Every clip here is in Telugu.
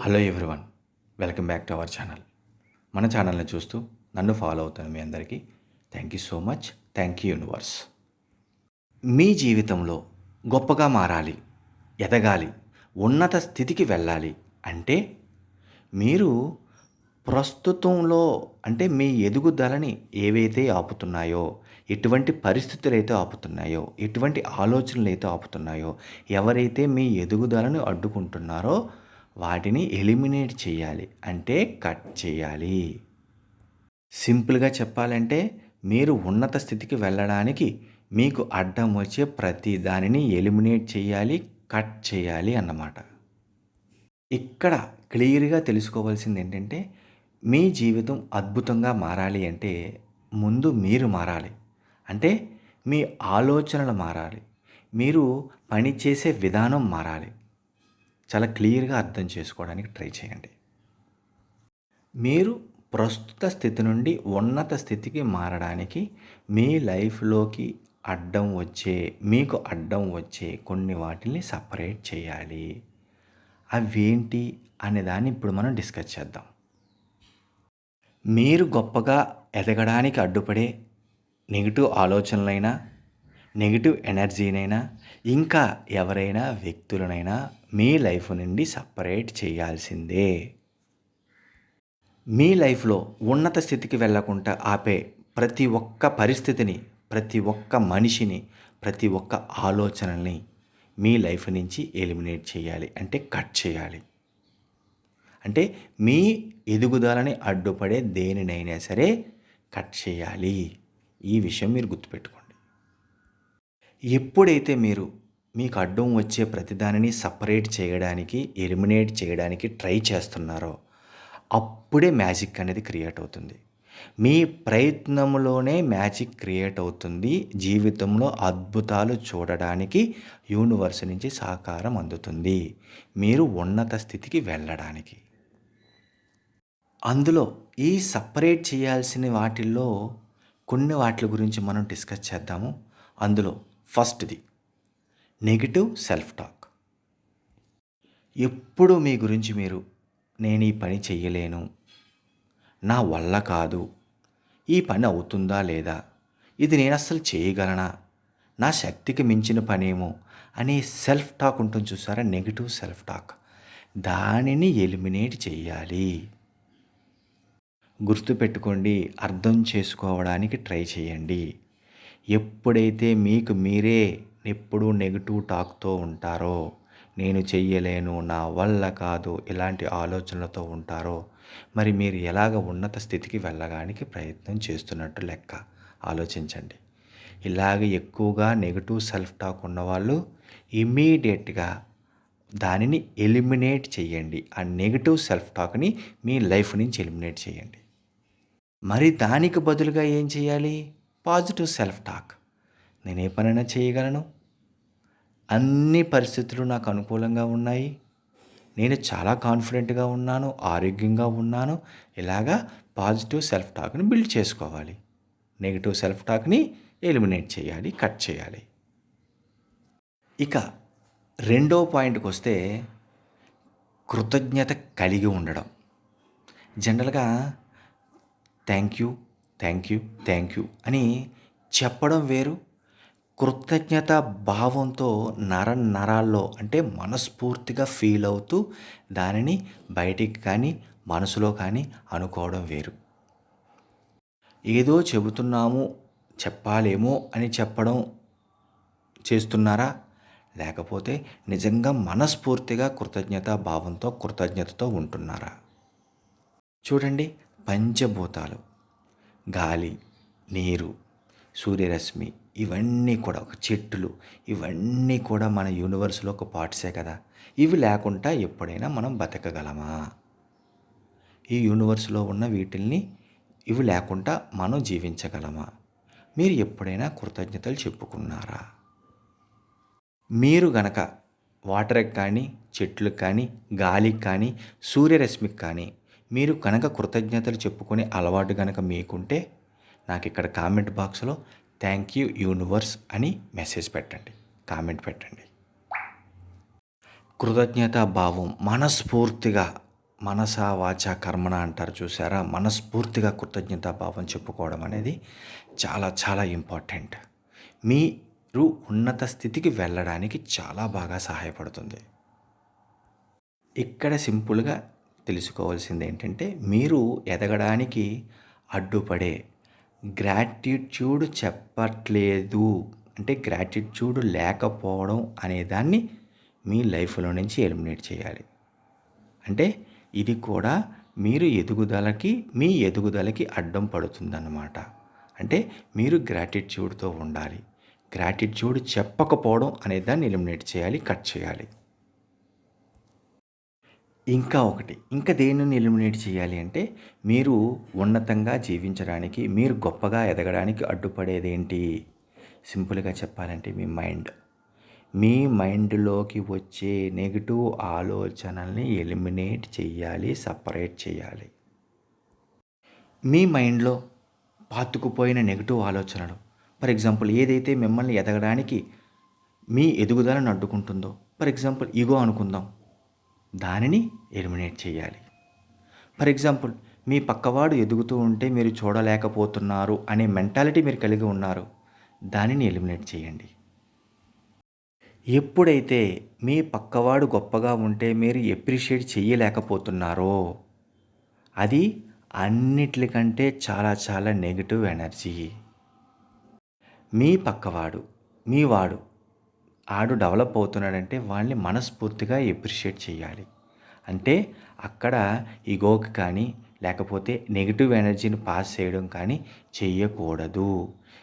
Hello everyone welcome back to our channel. మన ఛానల్ని చూస్తూ నన్ను ఫాలో అవుతున్న మీ అందరికీ thank you so much thank you universe మీ జీవితంలో గొప్పగా మారాలి ఎదగాలి ఉన్నత స్థితికి వెళ్ళాలి అంటే మీరు ప్రస్తుతంలో అంటే మీ ఎదుగుదలని ఏవైతే ఆపుతున్నాయో ఎటువంటి పరిస్థితులు అయితే ఆపుతున్నాయో ఎటువంటి ఆలోచనలు అయితే ఆపుతున్నాయో ఎవరైతే మీ ఎదుగుదలను అడ్డుకుంటున్నారో వాటిని ఎలిమినేట్ చేయాలి. అంటే కట్ చేయాలి. సింపుల్గా చెప్పాలంటే మీరు ఉన్నత స్థితికి వెళ్ళడానికి మీకు అడ్డం వచ్చే ప్రతి దానిని ఎలిమినేట్ చేయాలి కట్ చేయాలి అన్నమాట. ఇక్కడ క్లియర్గా తెలుసుకోవాల్సింది ఏంటంటే మీ జీవితం అద్భుతంగా మారాలి అంటే ముందు మీరు మారాలి. అంటే మీ ఆలోచనలు మారాలి. మీరు పనిచేసే విధానం మారాలి. చాలా క్లియర్గా అర్థం చేసుకోవడానికి ట్రై చేయండి. మీరు ప్రస్తుత స్థితి నుండి ఉన్నత స్థితికి మారడానికి మీ లైఫ్లోకి అడ్డం వచ్చే మీకు అడ్డం వచ్చే కొన్ని వాటిని సపరేట్ చేయాలి. అవేంటి అనే దాన్ని ఇప్పుడు మనం డిస్కస్ చేద్దాం. మీరు గొప్పగా ఎదగడానికి అడ్డుపడే నెగిటివ్ ఆలోచనలైనా నెగిటివ్ ఎనర్జీనైనా ఇంకా ఎవరైనా వ్యక్తులనైనా మీ లైఫ్ నుండి సపరేట్ చేయాల్సిందే. మీ లైఫ్లో ఉన్నత స్థితికి వెళ్ళకుండా ఆపే ప్రతి ఒక్క పరిస్థితిని ప్రతి ఒక్క మనిషిని ప్రతి ఒక్క ఆలోచనల్ని మీ లైఫ్ నుంచి ఎలిమినేట్ చేయాలి. అంటే కట్ చేయాలి. అంటే మీ ఎదుగుదలని అడ్డుపడే దేనినైనా సరే కట్ చేయాలి. ఈ విషయం మీరు గుర్తుపెట్టుకోండి. ఎప్పుడైతే మీరు మీకు అడ్డం వచ్చే ప్రతిదానిని సపరేట్ చేయడానికి ఎలిమినేట్ చేయడానికి ట్రై చేస్తున్నారో అప్పుడే మ్యాజిక్ అనేది క్రియేట్ అవుతుంది. మీ ప్రయత్నంలోనే మ్యాజిక్ క్రియేట్ అవుతుంది. జీవితంలో అద్భుతాలు చూడడానికి యూనివర్స్ నుంచి సహకారం అందుతుంది. మీరు ఉన్నత స్థితికి వెళ్ళడానికి. అందులో ఈ సపరేట్ చేయాల్సిన వాటిల్లో కొన్ని వాటి గురించి మనం డిస్కస్ చేద్దాము. అందులో ఫస్ట్ది నెగిటివ్ సెల్ఫ్ టాక్ ఎప్పుడు మీ గురించి మీరు నేను ఈ పని చెయ్యలేను నా వల్ల కాదు ఈ పని అవుతుందా లేదా ఇది నేను అస్సలు చేయగలనా నా శక్తికి మించిన పనేమో అనే సెల్ఫ్ టాక్ ఉంటుంది చూసారా? నెగిటివ్ సెల్ఫ్ టాక్ దానిని ఎలిమినేట్ చేయాలి గుర్తుపెట్టుకోండి అర్థం చేసుకోవడానికి ట్రై చేయండి ఎప్పుడైతే మీకు మీరే ఎప్పుడూ నెగిటివ్ టాక్తో ఉంటారో నేను చెయ్యలేను నా వల్ల కాదు ఇలాంటి ఆలోచనలతో ఉంటారో మరి మీరు ఎలాగ ఉన్నత స్థితికి వెళ్ళడానికి ప్రయత్నం చేస్తున్నట్టు లెక్క ఆలోచించండి. ఇలాగ ఎక్కువగా నెగిటివ్ సెల్ఫ్ టాక్ ఉన్నవాళ్ళు ఇమీడియట్గా దానిని ఎలిమినేట్ చేయండి ఆ నెగిటివ్ సెల్ఫ్ టాక్ని మీ లైఫ్ నుంచి ఎలిమినేట్ చేయండి మరి దానికి బదులుగా ఏం చేయాలి పాజిటివ్ సెల్ఫ్ టాక్. నేను ఏ పనైనా చేయగలను? అన్ని పరిస్థితులు నాకు అనుకూలంగా ఉన్నాయి. నేను చాలా కాన్ఫిడెంట్గా ఉన్నాను ఆరోగ్యంగా ఉన్నాను. ఇలాగా పాజిటివ్ సెల్ఫ్ టాక్ని బిల్డ్ చేసుకోవాలి. నెగిటివ్ సెల్ఫ్ టాక్ని ఎలిమినేట్ చేయాలి కట్ చేయాలి. ఇక రెండో పాయింట్కి వస్తే కృతజ్ఞత కలిగి ఉండడం. జనరల్గా thank you thank you thank you అని చెప్పడం వేరు. కృతజ్ఞత భావంతో నర నరాల్లో అంటే మనస్ఫూర్తిగా ఫీల్ అవుతూ దానిని బయటికి కానీ మనసులో కానీ అనుకోవడం వేరు. ఏదో చెబుతున్నాము చెప్పాలేమో అని చెప్పడం చేస్తున్నారా? లేకపోతే నిజంగా మనస్ఫూర్తిగా కృతజ్ఞత భావంతో కృతజ్ఞతతో ఉంటున్నారా? చూడండి పంచభూతాలు. గాలి నీరు సూర్యరశ్మి ఇవన్నీ కూడా ఒక చెట్టులు ఇవన్నీ కూడా మన యూనివర్స్లో ఒక పార్ట్సే కదా. ఇవి లేకుండా ఎప్పుడైనా మనం బతకగలమా? ఈ యూనివర్స్లో ఉన్న వీటిల్ని ఇవి లేకుండా మనం జీవించగలమా? మీరు ఎప్పుడైనా కృతజ్ఞతలు చెప్పుకున్నారా? మీరు గనక వాటర్కి కానీ చెట్లకు కానీ గాలికి కానీ సూర్యరశ్మికి కానీ మీరు కనుక కృతజ్ఞతలు చెప్పుకునే అలవాటు కనుక మీకుంటే నాకు ఇక్కడ కామెంట్ బాక్స్లో థ్యాంక్ యూ యూనివర్స్ అని మెసేజ్ పెట్టండి కామెంట్ పెట్టండి. కృతజ్ఞతా భావం మనస్ఫూర్తిగా మనస వాచ కర్మణ అంటారు చూసారా? మనస్ఫూర్తిగా కృతజ్ఞతాభావం చెప్పుకోవడం అనేది చాలా చాలా ఇంపార్టెంట్ మీరు ఉన్నత స్థితికి వెళ్ళడానికి చాలా బాగా సహాయపడుతుంది. ఇక్కడ సింపుల్గా తెలుసుకోవాల్సింది ఏంటంటే మీరు ఎదగడానికి అడ్డుపడే గ్రాటిట్యూడ్ చెప్పట్లేదు. అంటే గ్రాటిట్యూడ్ లేకపోవడం అనేదాన్ని మీ లైఫ్లో నుంచి ఎలిమినేట్ చేయాలి. అంటే ఇది కూడా మీరు ఎదుగుదలకి మీ ఎదుగుదలకి అడ్డం పడుతుందన్నమాట. అంటే మీరు గ్రాటిట్యూడ్తో ఉండాలి. గ్రాటిట్యూడ్ చెప్పకపోవడం అనేదాన్ని ఎలిమినేట్ చేయాలి కట్ చేయాలి. ఇంకా ఒకటి. ఇంకా దేనిని ఎలిమినేట్ చేయాలి అంటే మీరు ఉన్నతంగా జీవించడానికి మీరు గొప్పగా ఎదగడానికి అడ్డుపడేది ఏంటి సింపుల్గా చెప్పాలంటే మీ మైండ్ మీ మైండ్లోకి వచ్చే నెగిటివ్ ఆలోచనల్ని ఎలిమినేట్ చేయాలి సపరేట్ చేయాలి. మీ మైండ్లో పాతుకుపోయిన నెగిటివ్ ఆలోచనలు. ఫర్ ఎగ్జాంపుల్ ఏదైతే మిమ్మల్ని ఎదగడానికి మీ ఎదుగుదలను అడ్డుకుంటుందో ఫర్ ఎగ్జాంపుల్ ఈగో అనుకుందాం. దానిని ఎలిమినేట్ చేయాలి. ఫర్ ఎగ్జాంపుల్ మీ పక్కవాడు ఎదుగుతూ ఉంటే మీరు చూడలేకపోతున్నారు అనే మెంటాలిటీ మీరు కలిగి ఉన్నారు. దానిని ఎలిమినేట్ చేయండి. ఎప్పుడైతే మీ పక్కవాడు గొప్పగా ఉంటే మీరు ఎప్రిషియేట్ చేయలేకపోతున్నారో అది అన్నిటికంటే చాలా చాలా నెగిటివ్ ఎనర్జీ. మీ పక్కవాడు మీ వాడు ఆడు డెవలప్ అవుతున్నాడంటే వాళ్ళని మనస్ఫూర్తిగా ఎప్రిషియేట్ చేయాలి. అంటే అక్కడ ఈగోకి కానీ లేకపోతే నెగిటివ్ ఎనర్జీని పాస్ చేయడం కానీ చేయకూడదు.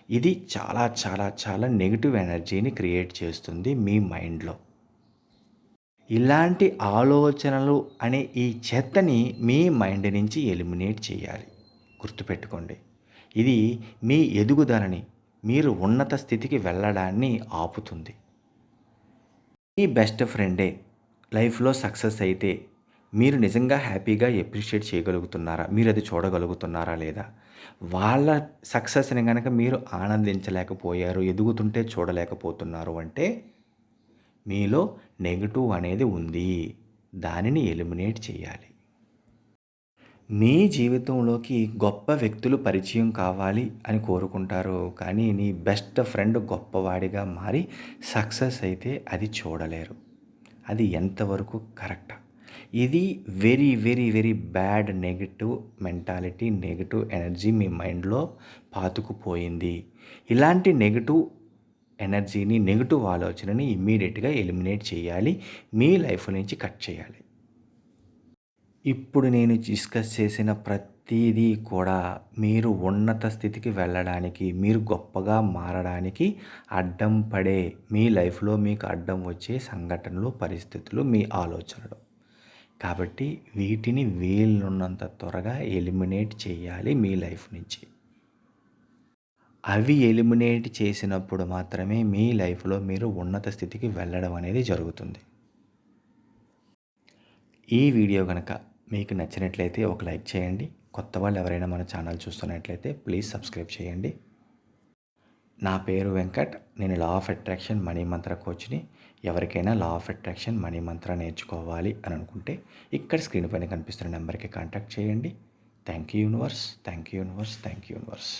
ఇది చాలా చాలా చాలా నెగిటివ్ ఎనర్జీని క్రియేట్ చేస్తుంది మీ మైండ్లో. ఇలాంటి ఆలోచనలు అనే ఈ చెత్తని మీ మైండ్ నుంచి ఎలిమినేట్ చేయాలి. గుర్తుపెట్టుకోండి. ఇది మీ ఎదుగుదలని మీరు ఉన్నత స్థితికి వెళ్ళడాన్ని ఆపుతుంది. మీ బెస్ట్ ఫ్రెండే. లైఫ్లో సక్సెస్ అయితే మీరు నిజంగా హ్యాపీగా ఎప్రిషియేట్ చేయగలుగుతున్నారా? మీరు అది చూడగలుగుతున్నారా లేదా? వాళ్ళ సక్సెస్ని కనుక మీరు ఆనందించలేకపోయారు ఎదుగుతుంటే చూడలేకపోతున్నారు అంటే మీలో నెగిటివ్ అనేది ఉంది. దానిని ఎలిమినేట్ చేయాలి. మీ జీవితంలోకి గొప్ప వ్యక్తులు పరిచయం కావాలి అని కోరుకుంటారు. కానీ నీ బెస్ట్ ఫ్రెండ్ గొప్పవాడిగా మారి సక్సెస్ అయితే అది చూడలేరు. అది ఎంతవరకు కరెక్ట్? ఇది very very very bad negative mentality negative energy మీ మైండ్లో పాతుకుపోయింది. ఇలాంటి నెగిటివ్ ఎనర్జీని నెగిటివ్ ఆలోచనని ఇమ్మీడియట్గా ఎలిమినేట్ చేయాలి. మీ లైఫ్ నుంచి కట్ చేయాలి. ఇప్పుడు నేను డిస్కస్ చేసిన ప్రతిదీ కూడా మీరు ఉన్నత స్థితికి వెళ్ళడానికి మీరు గొప్పగా మారడానికి అడ్డం పడే మీ లైఫ్లో మీకు అడ్డం వచ్చే సంఘటనలు పరిస్థితులు మీ ఆలోచనలు. కాబట్టి వీటిని వీలున్నంత త్వరగా ఎలిమినేట్ చేయాలి మీ లైఫ్ నుంచి. అవి ఎలిమినేట్ చేసినప్పుడు మాత్రమే మీ లైఫ్లో మీరు ఉన్నత స్థితికి వెళ్ళడం అనేది జరుగుతుంది. ఈ వీడియో కనుక మీకు నచ్చినట్లయితే ఒక లైక్ చేయండి. కొత్త వాళ్ళు ఎవరైనా మన ఛానల్ చూస్తున్నట్లయితే ప్లీజ్ సబ్స్క్రైబ్ చేయండి. నా పేరు వెంకట్. నేను లా ఆఫ్ అట్రాక్షన్ మనీ మంత్ర కోచ్ని. ఎవరికైనా లా ఆఫ్ అట్రాక్షన్ మనీ మంత్ర నేర్చుకోవాలి అని అనుకుంటే ఇక్కడ స్క్రీన్ పైన కనిపిస్తున్న నెంబర్కి కాంటాక్ట్ చేయండి. Thank you universe. Thank you universe. Thank you universe.